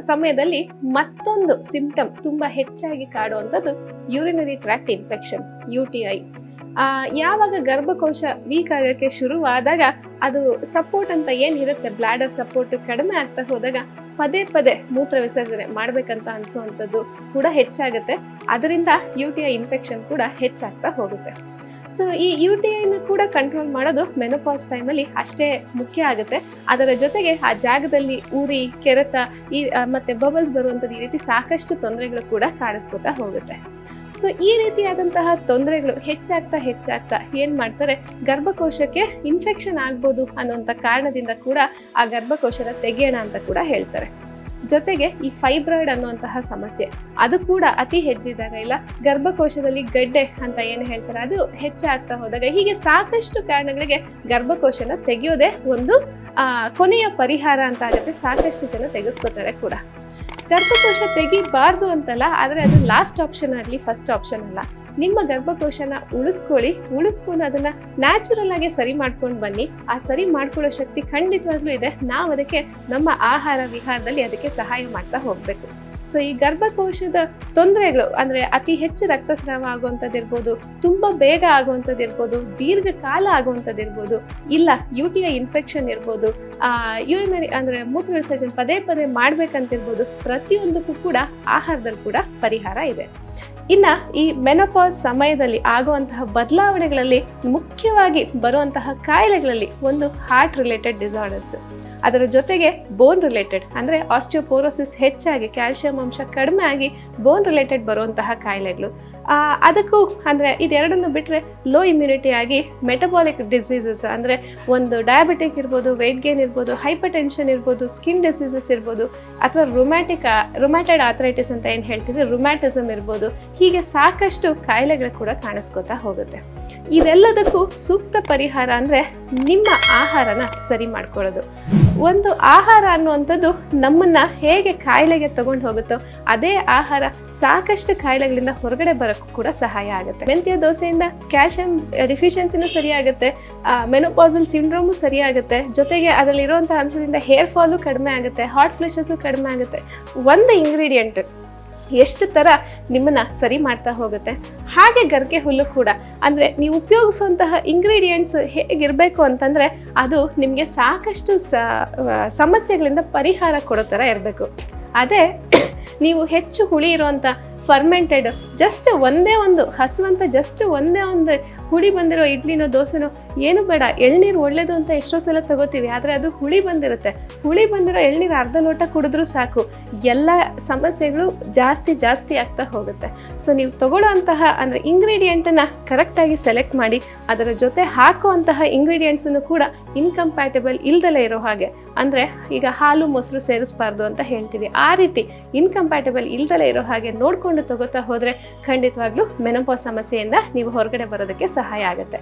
ಸಮಯದಲ್ಲಿ ಮತ್ತೊಂದು ಸಿಂಪ್ಟಮ್ ತುಂಬಾ ಹೆಚ್ಚಾಗಿ ಕಾಡುವಂಥದ್ದು urinary tract infection U T I ಯಾವಾಗ ಗರ್ಭಕೋಶ ವೀಕ್ ಆಗೋಕ್ಕೆ ಶುರುವಾದಾಗ ಅದು ಸಪೋರ್ಟ್ ಅಂತ ಏನಿರುತ್ತೆ ಬ್ಲಾಡರ್ ಸಪೋರ್ಟ್ ಕಡಿಮೆ ಆಗ್ತಾ ಹೋದಾಗ ಪದೇ ಪದೇ ಮೂತ್ರ ವಿಸರ್ಜನೆ ಮಾಡ್ಬೇಕಂತ ಅನಿಸುವಂಥದ್ದು ಕೂಡ ಹೆಚ್ಚಾಗುತ್ತೆ. ಅದರಿಂದ ಯು ಟಿ ಐ ಇನ್ಫೆಕ್ಷನ್ ಕೂಡ ಹೆಚ್ಚಾಗ್ತಾ ಹೋಗುತ್ತೆ. ಸೊ ಈ ಯು ಟಿ ಐನ ಕೂಡ ಕಂಟ್ರೋಲ್ ಮಾಡೋದು ಮೆನೋಪಾಸ್ ಟೈಮಲ್ಲಿ ಅಷ್ಟೇ ಮುಖ್ಯ ಆಗುತ್ತೆ. ಅದರ ಜೊತೆಗೆ ಆ ಜಾಗದಲ್ಲಿ ಉರಿ ಕೆರೆತ, ಈ ಮತ್ತೆ ಬಬಲ್ಸ್ ಬರುವಂಥದ್ದು ಈ ರೀತಿ ಸಾಕಷ್ಟು ತೊಂದರೆಗಳು ಕೂಡ ಕಾಣಿಸ್ಕೊತಾ ಹೋಗುತ್ತೆ. ಸೊ ಈ ರೀತಿಯಾದಂತಹ ತೊಂದರೆಗಳು ಹೆಚ್ಚಾಗ್ತಾ ಹೆಚ್ಚಾಗ್ತಾ ಏನ್ ಮಾಡ್ತಾರೆ? ಗರ್ಭಕೋಶಕ್ಕೆ ಇನ್ಫೆಕ್ಷನ್ ಆಗ್ಬೋದು ಅನ್ನುವಂಥ ಕಾರಣದಿಂದ ಕೂಡ ಆ ಗರ್ಭಕೋಶನ ತೆಗೆಯೋಣ ಅಂತ ಕೂಡ ಹೇಳ್ತಾರೆ. ಜೊತೆಗೆ ಈ ಫೈಬ್ರಾಯ್ಡ್ ಅನ್ನುವಂತಹ ಸಮಸ್ಯೆ, ಅದು ಕೂಡ ಅತಿ ಹೆಚ್ಚಿದಾಗ ಇಲ್ಲ, ಗರ್ಭಕೋಶದಲ್ಲಿ ಗಡ್ಡೆ ಅಂತ ಏನು ಹೇಳ್ತಾರೆ, ಅದು ಹೆಚ್ಚಾಗ್ತಾ ಹೋದಾಗ, ಹೀಗೆ ಸಾಕಷ್ಟು ಕಾರಣಗಳಿಗೆ ಗರ್ಭಕೋಶನ ತೆಗೆಯೋದೇ ಒಂದು ಕೊನೆಯ ಪರಿಹಾರ ಅಂತ ಆಗುತ್ತೆ, ಸಾಕಷ್ಟು ಜನ ತೆಗೆಸ್ಕೋತಾರೆ ಕೂಡ. ಗರ್ಭಕೋಶ ತೆಗಿಬಾರ್ದು ಅಂತಲ್ಲ, ಆದರೆ ಅದು ಲಾಸ್ಟ್ ಆಪ್ಷನ್ ಆಗಲಿ ಫಸ್ಟ್ ಆಪ್ಷನ್ ಅಲ್ಲ. ನಿಮ್ಮ ಗರ್ಭಕೋಶನ ಉಳಿಸ್ಕೊಳ್ಳಿ, ಉಳಿಸ್ಕೊಂಡು ಅದನ್ನ ನ್ಯಾಚುರಲ್ ಆಗಿ ಸರಿ ಮಾಡ್ಕೊಂಡು ಬನ್ನಿ. ಆ ಸರಿ ಮಾಡ್ಕೊಳ್ಳೋ ಶಕ್ತಿ ಖಂಡಿತವಾಗ್ಲೂ ಇದೆ. ನಾವು ಅದಕ್ಕೆ ನಮ್ಮ ಆಹಾರ ವಿಹಾರದಲ್ಲಿ ಅದಕ್ಕೆ ಸಹಾಯ ಮಾಡ್ತಾ ಹೋಗ್ಬೇಕು. ಸೊ ಈ ಗರ್ಭಕೋಶದ ತೊಂದರೆಗಳು, ಅಂದ್ರೆ ಅತಿ ಹೆಚ್ಚು ರಕ್ತಸ್ರಾವ ಆಗುವಂಥದ್ದಿರ್ಬೋದು, ತುಂಬ ಬೇಗ ಆಗುವಂಥದ್ದು ಇರ್ಬೋದು ದೀರ್ಘಕಾಲ ಆಗುವಂಥದ್ದು ಇರ್ಬೋದು ಇಲ್ಲ ಯು ಟಿ ಐ ಇನ್ಫೆಕ್ಷನ್ ಇರ್ಬೋದು ಯೂರಿನರಿ ಅಂದ್ರೆ ಮೂತ್ರ ವಿಸರ್ಜನೆ ಪದೇ ಪದೇ ಮಾಡ್ಬೇಕಂತಿರ್ಬೋದು, ಪ್ರತಿಯೊಂದಕ್ಕೂ ಕೂಡ ಆಹಾರದಲ್ಲಿ ಕೂಡ ಪರಿಹಾರ ಇದೆ. ಇನ್ನ ಈ ಮೆನೋಪಾಸ್ ಸಮಯದಲ್ಲಿ ಆಗುವಂತಹ ಬದಲಾವಣೆಗಳಲ್ಲಿ ಮುಖ್ಯವಾಗಿ ಬರುವಂತಹ ಕಾಯಿಲೆಗಳಲ್ಲಿ ಒಂದು ಹಾರ್ಟ್ ರಿಲೇಟೆಡ್ ಡಿಸಾರ್ಡರ್ಸ್ ಅದರ ಜೊತೆಗೆ ಬೋನ್ ರಿಲೇಟೆಡ್ ಅಂದರೆ ಆಸ್ಟಿಯೋಪೋರೋಸಿಸ್ ಹೆಚ್ಚಾಗಿ ಕ್ಯಾಲ್ಸಿಯಂ ಅಂಶ ಕಡಿಮೆ ಆಗಿ ಬೋನ್ ರಿಲೇಟೆಡ್ ಬರುವಂತಹ ಕಾಯಿಲೆಗಳು. ಅದಕ್ಕೂ ಅಂದರೆ ಇದೆರಡನ್ನು ಬಿಟ್ಟರೆ ಲೋ ಇಮ್ಯುನಿಟಿ ಆಗಿ ಮೆಟಬಾಲಿಕ್ ಡಿಸೀಸಸ್ ಅಂದರೆ ಒಂದು ಡಯಾಬಿಟಿಕ್ ಇರ್ಬೋದು ವೆಯ್ಟ್ ಗೇನ್ ಇರ್ಬೋದು ಹೈಪರ್ ಟೆನ್ಷನ್ ಇರ್ಬೋದು ಸ್ಕಿನ್ ಡಿಸೀಸಸ್ ಇರ್ಬೋದು, ಅಥವಾ ರೊಮ್ಯಾಟಿಕ್ ರೊಮ್ಯಾಟೆಡ್ ಆಥರೈಟಿಸ್ ಅಂತ ಏನು ಹೇಳ್ತೀವಿ? ರೊಮ್ಯಾಟಿಸಮ್ ಇರ್ಬೋದು. ಹೀಗೆ ಸಾಕಷ್ಟು ಕಾಯಿಲೆಗಳು ಕೂಡ ಕಾಣಿಸ್ಕೋತಾ ಹೋಗುತ್ತೆ. ಇದೆಲ್ಲದಕ್ಕೂ ಸೂಕ್ತ ಪರಿಹಾರ ಅಂದರೆ ನಿಮ್ಮ ಆಹಾರನ ಸರಿ ಮಾಡ್ಕೊಳ್ಳೋದು. ಒಂದು ಆಹಾರ ಅನ್ನುವಂಥದ್ದು ನಮ್ಮನ್ನ ಹೇಗೆ ಕಾಯಿಲೆಗೆ ತಗೊಂಡು ಹೋಗುತ್ತೋ ಅದೇ ಆಹಾರ ಸಾಕಷ್ಟು ಕಾಯಿಲೆಗಳಿಂದ ಹೊರಗಡೆ ಬರೋಕ್ಕೂ ಕೂಡ ಸಹಾಯ ಆಗುತ್ತೆ. ಮೆಂತ್ಯ ದೋಸೆಯಿಂದ ಕ್ಯಾಲ್ಶಿಯಂ ಡಿಫಿಷಿಯನ್ಸಿನೂ ಸರಿಯಾಗುತ್ತೆ ಮೆನೋಪಾಸಲ್ ಸಿಂಡ್ರೋಮು ಸರಿಯಾಗುತ್ತೆ ಜೊತೆಗೆ ಅದರಲ್ಲಿರುವಂಥ ಅಂಶದಿಂದ ಹೇರ್ ಫಾಲು ಕಡಿಮೆ ಆಗುತ್ತೆ ಹಾಟ್ ಫ್ಲಶಸ್ಸು ಕಡಿಮೆ ಆಗುತ್ತೆ. ಒಂದು ಇಂಗ್ರೀಡಿಯೆಂಟ್ ಎಷ್ಟು ಥರ ನಿಮ್ಮನ್ನ ಸರಿ ಮಾಡ್ತಾ ಹೋಗುತ್ತೆ. ಹಾಗೆ ಗರ್ಗೆ ಹುಲ್ಲು ಕೂಡ. ಅಂದರೆ ನೀವು ಉಪಯೋಗಿಸುವಂತಹ ಇಂಗ್ರೀಡಿಯೆಂಟ್ಸ್ ಹೇಗಿರಬೇಕು ಅಂತಂದರೆ ಅದು ನಿಮಗೆ ಸಾಕಷ್ಟು ಸಮಸ್ಯೆಗಳಿಂದ ಪರಿಹಾರ ಕೊಡೋ ಥರ ಇರಬೇಕು. ಅದೇ, ನೀವು ಹೆಚ್ಚು ಹುಳಿ ಇರುವಂಥ ಫರ್ಮೆಂಟೆಡ್ ಜಸ್ಟ್ ಒಂದೇ ಒಂದು, ಹಸುವಂತ ಜಸ್ಟ್ ಒಂದೇ ಒಂದು ಹುಳಿ ಬಂದಿರೋ ಇಡ್ಲಿನೋ ದೋಸೆನೋ ಏನು ಬೇಡ, ಎಳ್ನೀರು ಒಳ್ಳೇದು ಅಂತ ಎಷ್ಟೋ ಸಲ ತಗೋತೀವಿ, ಆದರೆ ಅದು ಹುಳಿ ಬಂದಿರುತ್ತೆ. ಹುಳಿ ಬಂದಿರೋ ಎಳ್ನೀರು ಅರ್ಧ ಲೋಟ ಕುಡಿದ್ರೂ ಸಾಕು, ಎಲ್ಲ ಸಮಸ್ಯೆಗಳು ಜಾಸ್ತಿ ಜಾಸ್ತಿ ಆಗ್ತಾ ಹೋಗುತ್ತೆ. ಸೊ ನೀವು ತಗೊಳ್ಳೋ ಅಂತಹ ಅಂದರೆ ಇಂಗ್ರೀಡಿಯೆಂಟನ್ನು ಕರೆಕ್ಟಾಗಿ ಸೆಲೆಕ್ಟ್ ಮಾಡಿ, ಅದರ ಜೊತೆ ಹಾಕುವಂತಹ ಇಂಗ್ರೀಡಿಯೆಂಟ್ಸನ್ನು ಕೂಡ ಇನ್ಕಂಪ್ಯಾಟಬಲ್ ಇಲ್ದಲೇ ಇರೋ ಹಾಗೆ. ಅಂದರೆ ಈಗ ಹಾಲು, ಮೊಸರು ಸೇರಿಸಬಾರ್ದು ಅಂತ ಹೇಳ್ತೀವಿ. ಆ ರೀತಿ ಇನ್ಕಂಪ್ಯಾಟಬಲ್ ಇಲ್ದಲೇ ಇರೋ ಹಾಗೆ ನೋಡಿಕೊಂಡು ತಗೋತಾ ಹೋದರೆ ಖಂಡಿತವಾಗ್ಲೂ ಮೆನೋಪಾಸ್ ಸಮಸ್ಯೆಯಿಂದ ನೀವು ಹೊರಗಡೆ ಬರೋದಕ್ಕೆ ಸಹಾಯ ಆಗುತ್ತೆ.